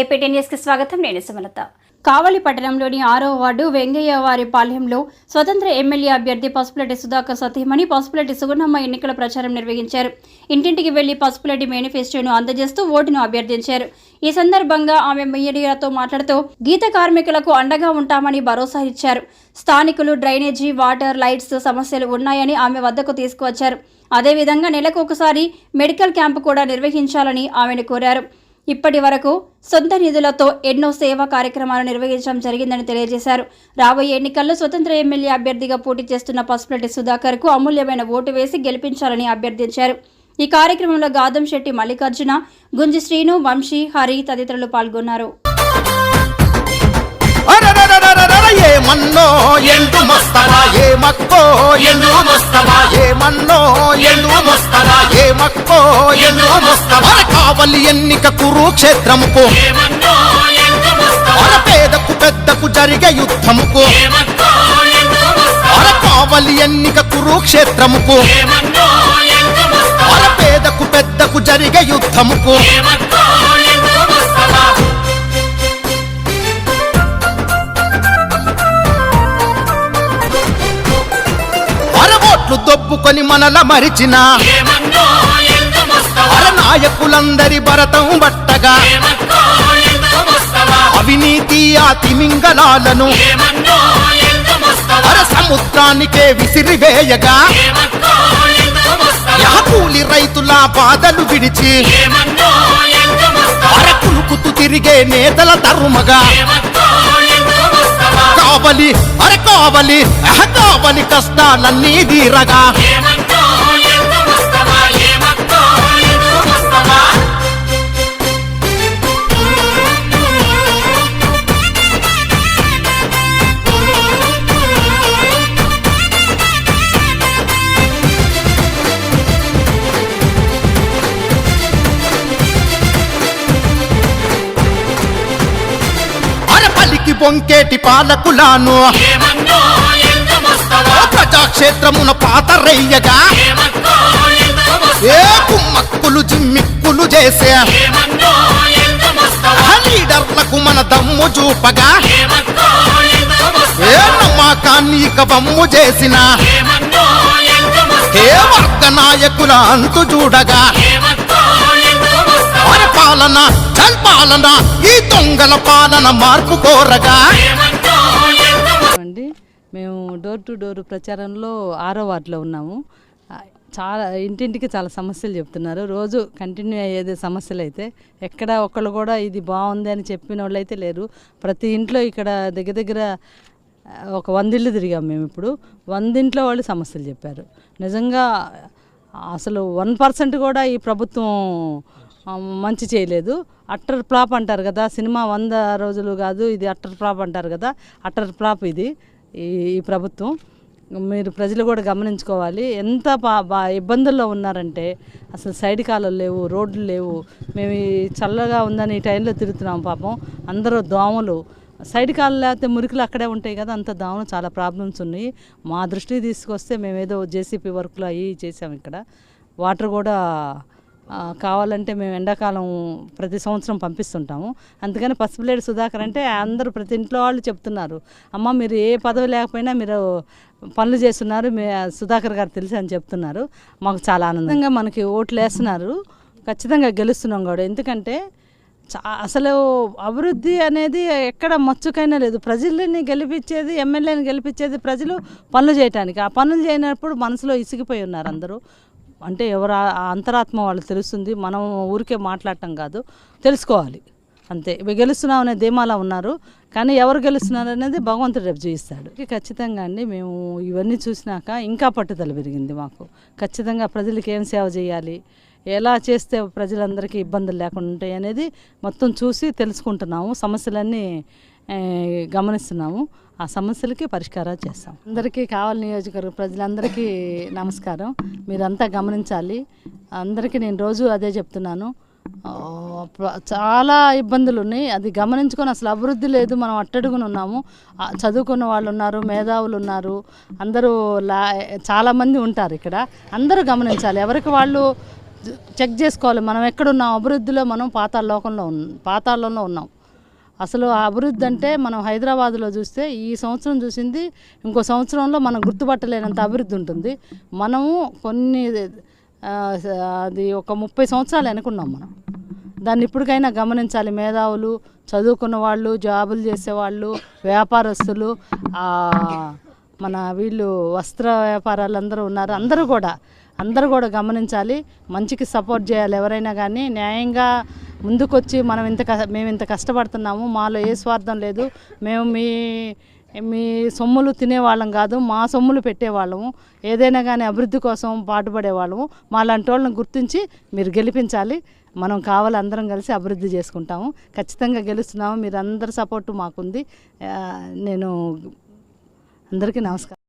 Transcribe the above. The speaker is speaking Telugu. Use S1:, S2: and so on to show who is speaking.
S1: APT న్యూస్కి స్వాగతం. నేను సుమలత. కావలి పట్టణంలోని ఆరో వార్డు వెంగయ్య వారి పాలెంలో స్వతంత్ర ఎమ్మెల్యే అభ్యర్థి పసుపులటి సుధాకర్ సతీమణి పసుపులటి సుగుణమ్మ ఎన్నికల ప్రచారం నిర్వహించారు. ఇంటింటికి వెళ్ళి పసుపులటి మేనిఫెస్టోను అందజేస్తూ ఓటును అభ్యర్థించారు. ఈ సందర్భంగా ఆమె మీడియాతో మాట్లాడుతూ గీత కార్మికులకు అండగా ఉంటామని భరోసా ఇచ్చారు. స్థానికులు డ్రైనేజీ వాటర్ లైట్స్ సమస్యలు ఉన్నాయని ఆమె వద్దకు తీసుకువచ్చారు. అదేవిధంగా నెలకు ఒకసారి మెడికల్ క్యాంపు కూడా నిర్వహించాలని ఆమెను కోరారు. ఇప్పటి వరకు సొంత నిధులతో ఎన్నో సేవా కార్యక్రమాలు నిర్వహించడం జరిగిందని తెలియజేశారు. రాబోయే ఎన్నికల్లో స్వతంత్ర ఎమ్మెల్యే అభ్యర్థిగా పోటీ చేస్తున్న పసుపులటి సుధాకర్కు అమూల్యమైన ఓటు వేసి గెలిపించాలని అభ్యర్థించారు. ఈ కార్యక్రమంలో గాదం శెట్టి మల్లికార్జున గుంజి శ్రీను వంశీ హరి తదితరులు పాల్గొన్నారు.
S2: ఏమన్నో ఎండు మస్తవా ఎండు మస్తవా ఏమన్నో ఎండు మస్తవా ఎండు మస్తవా కావలి ఎన్నిక కురుక్షేత్రముకు. పేదకు పెద్దకు జరిగే యుద్ధముకు. అర కావలి ఎన్నిక కురుక్షేత్రముకు. పేదకు పెద్దకు జరిగే యుద్ధముకు. దొబ్బుకొని మనల మరిచిన. అర నాయకులందరి భరతం బట్టగా అవినీతి ఆ తిమింగళాలను అర సముద్రానికే విసిరివేయగా. కూలి రైతుల బాధలు విడిచి అర కులుకుతూ తిరిగే నేతల తరుమగా. కావలి అర కావలి అహ కావలి కష్టాలన్నీ తీరగా. పలికి బొంకేటి పాలకులాను. ప్రజాక్షేత్రమున పాతరయ్యగా ఏ కుమ్మక్కులు జిమ్మిక్కులు చేసే. లీడర్లకు మన దమ్ము చూపగా. ఏ నమ్మకాన్ని ఇక బమ్ము చేసిన. ఏ వర్గ నాయకుల అంతు చూడగా. పాలన పాలన పాలన ఈ దొంగల పాలన మార్పు కోరగా.
S3: అండి మేము డోర్ టు డోర్ ప్రచారంలో ఆరో వార్డులో ఉన్నాము. చాలా ఇంటింటికి చాలా సమస్యలు చెప్తున్నారు. రోజు కంటిన్యూ అయ్యేది సమస్యలు అయితే ఎక్కడ ఒకళ్ళు కూడా ఇది బాగుంది అని చెప్పిన వాళ్ళు అయితే లేరు. ప్రతి ఇంట్లో ఇక్కడ దగ్గర దగ్గర ఒక వందిళ్ళు తిరిగాం మేము ఇప్పుడు. వందింట్లో వాళ్ళు సమస్యలు చెప్పారు. నిజంగా అసలు వన్ పర్సెంట్ కూడా ఈ ప్రభుత్వం మంచి చేయలేదు. అట్టర్ ఫ్లాప్ అంటారు కదా సినిమా వంద రోజులు కాదు ఇది అట్టర్ ఫ్లాప్ అంటారు కదా అట్టర్ ఫ్లాప్ ఇది ఈ ప్రభుత్వం. మీరు ప్రజలు కూడా గమనించుకోవాలి. ఎంత బా బా ఇబ్బందుల్లో ఉన్నారంటే అసలు సైడ్ కాలువలు లేవు రోడ్లు లేవు. మేము చల్లగా ఉందని ఈ టైంలో తిరుగుతున్నాం పాపం. అందరూ దోమలు. సైడ్ కాలు లేకపోతే మురికిలు అక్కడే ఉంటాయి కదా అంత దోమలు చాలా ప్రాబ్లమ్స్ ఉన్నాయి. మా దృష్టికి తీసుకొస్తే మేము ఏదో జేసీపీ వర్క్లు అవి చేసాం ఇక్కడ. వాటర్ కూడా కావాలంటే మేము ఎండాకాలం ప్రతి సంవత్సరం పంపిస్తుంటాము. అందుకని పసుపులేడు సుధాకర్ అంటే అందరూ ప్రతి ఇంట్లో వాళ్ళు చెప్తున్నారు. అమ్మ మీరు ఏ పదవి లేకపోయినా మీరు పనులు చేస్తున్నారు మీ సుధాకర్ గారు తెలుసు అని చెప్తున్నారు. మాకు చాలా ఆనందంగా మనకి ఓట్లు వేస్తున్నారు. ఖచ్చితంగా గెలుస్తున్నాం కూడా. ఎందుకంటే చా- అసలు అభివృద్ధి అనేది ఎక్కడ మచ్చుకైనా లేదు. ప్రజల్ని గెలిపించేది ఎమ్మెల్యేని గెలిపించేది ప్రజలు పనులు చేయటానికి. ఆ పనులు చేయనప్పుడు మనసులో ఇసిగిపోయి ఉన్నారు అందరూ. అంటే ఎవరు అంతరాత్మ వాళ్ళు తెలుస్తుంది. మనం ఊరికే మాట్లాడటం కాదు. తెలుసుకోవాలి. అంతే. ఇవి గెలుస్తున్నాం అనే ధీమాలా ఉన్నారు. కానీ ఎవరు గెలుస్తున్నారు అనేది భగవంతుడు రేపు చూపిస్తాడు ఖచ్చితంగా అండి మేము ఇవన్నీ చూసినాక ఇంకా పట్టుదల పెరిగింది మాకు. ఖచ్చితంగా ప్రజలకు ఏం సేవ చేయాలి? ఎలా చేస్తే ప్రజలందరికీ ఇబ్బందులు లేకుండా ఉంటాయి అనేది మొత్తం చూసి తెలుసుకుంటున్నాము. సమస్యలన్నీ గమనిస్తున్నాము. ఆ సమస్యలకి పరిష్కారాలు చేస్తాం. అందరికీ కావాలి నియోజకవర్గ ప్రజలందరికీ నమస్కారం. మీరంతా గమనించాలి. అందరికీ నేను రోజు అదే చెప్తున్నాను. చాలా ఇబ్బందులు ఉన్నాయి అది గమనించుకొని అసలు అభివృద్ధి లేదు. మనం అట్టడుగున ఉన్నాము. చదువుకున్న వాళ్ళు ఉన్నారు మేధావులు ఉన్నారు అందరూ లా చాలామంది ఉంటారు ఇక్కడ. అందరూ గమనించాలి. ఎవరికి వాళ్ళు చెక్ చేసుకోవాలి. మనం ఎక్కడున్నాం? అభివృద్ధిలో మనం పాతాళ లోకంలో ఉన్న పాతాళంలో ఉన్నాం. అసలు ఆ అభివృద్ధి అంటే మనం హైదరాబాద్లో చూస్తే ఈ సంవత్సరం చూసింది ఇంకో సంవత్సరంలో మనం గుర్తుపట్టలేనంత అభివృద్ధి ఉంటుంది. మనము కొన్ని అది ఒక ముప్పై సంవత్సరాలు అనుకున్నాం మనం. దాన్ని ఇప్పటికైనా గమనించాలి. మేధావులు చదువుకున్న వాళ్ళు జాబులు చేసేవాళ్ళు వ్యాపారస్తులు మన వీళ్ళు వస్త్ర వ్యాపారాలు అందరూ ఉన్నారు. అందరూ కూడా అందరూ కూడా గమనించాలి మంచికి సపోర్ట్ చేయాలి ఎవరైనా కానీ. న్యాయంగా ముందుకొచ్చి మనం ఇంత క- మేము ఇంత కష్టపడుతున్నాము మాలో ఏ స్వార్థం లేదు మేము మీ మీ సొమ్ములు తినేవాళ్ళం కాదు మా సొమ్ములు పెట్టేవాళ్ళము ఏదైనా కానీ అభివృద్ధి కోసం పాటుపడేవాళ్ళము. మాలాంటి వాళ్ళని గుర్తించి మీరు గెలిపించాలి మనం కావాలి అందరం కలిసి అభివృద్ధి చేసుకుంటాము. ఖచ్చితంగా గెలుస్తున్నాము మీరు అందరి సపోర్టు మాకుంది. నేను అందరికీ నమస్కారం.